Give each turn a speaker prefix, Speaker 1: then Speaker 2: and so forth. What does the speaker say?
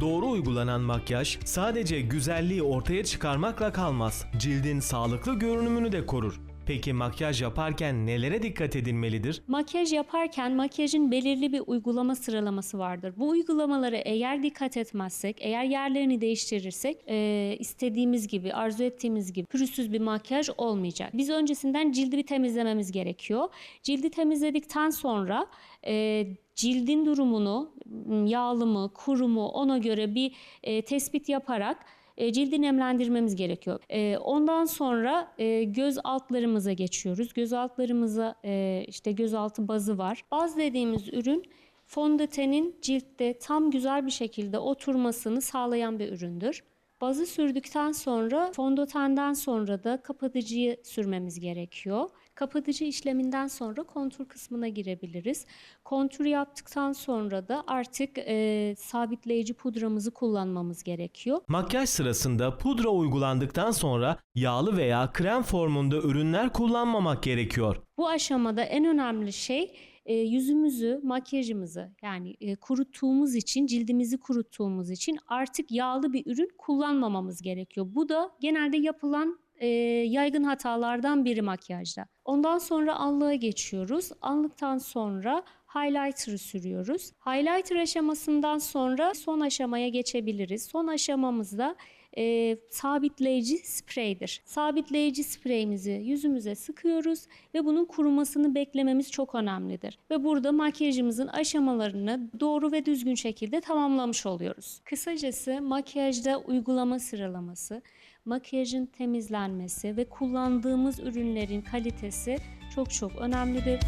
Speaker 1: Doğru uygulanan makyaj sadece güzelliği ortaya çıkarmakla kalmaz. Cildin sağlıklı görünümünü de korur. Peki makyaj yaparken nelere dikkat edilmelidir?
Speaker 2: Makyaj yaparken makyajın belirli bir uygulama sıralaması vardır. Bu uygulamalara eğer dikkat etmezsek, eğer yerlerini değiştirirsek e, istediğimiz gibi, arzu ettiğimiz gibi pürüzsüz bir makyaj olmayacak. Biz öncesinden cildi bir temizlememiz gerekiyor. Cildi temizledikten sonra e, cildin durumunu, yağlı mı, kuru mu ona göre bir e, tespit yaparak e, cildi nemlendirmemiz gerekiyor. E, ondan sonra e, göz altlarımıza geçiyoruz. Göz altlarımıza e, işte gözaltı bazı var. Baz dediğimiz ürün fondötenin ciltte tam güzel bir şekilde oturmasını sağlayan bir üründür. Bazı sürdükten sonra fondötenden sonra da kapatıcıyı sürmemiz gerekiyor. Kapatıcı işleminden sonra kontur kısmına girebiliriz. Kontür yaptıktan sonra da artık e, sabitleyici pudramızı kullanmamız gerekiyor.
Speaker 1: Makyaj sırasında pudra uygulandıktan sonra yağlı veya krem formunda ürünler kullanmamak gerekiyor.
Speaker 2: Bu aşamada en önemli şey e, yüzümüzü, makyajımızı yani e, kuruttuğumuz için, cildimizi kuruttuğumuz için artık yağlı bir ürün kullanmamamız gerekiyor. Bu da genelde yapılan e, yaygın hatalardan biri makyajda. Ondan sonra allığa geçiyoruz. Allıktan sonra highlighter'ı sürüyoruz. Highlighter aşamasından sonra son aşamaya geçebiliriz. Son aşamamızda e, sabitleyici spreydir. Sabitleyici spreyimizi yüzümüze sıkıyoruz ve bunun kurumasını beklememiz çok önemlidir. Ve burada makyajımızın aşamalarını doğru ve düzgün şekilde tamamlamış oluyoruz. Kısacası makyajda uygulama sıralaması, makyajın temizlenmesi ve kullandığımız ürünlerin kalitesi çok çok önemlidir.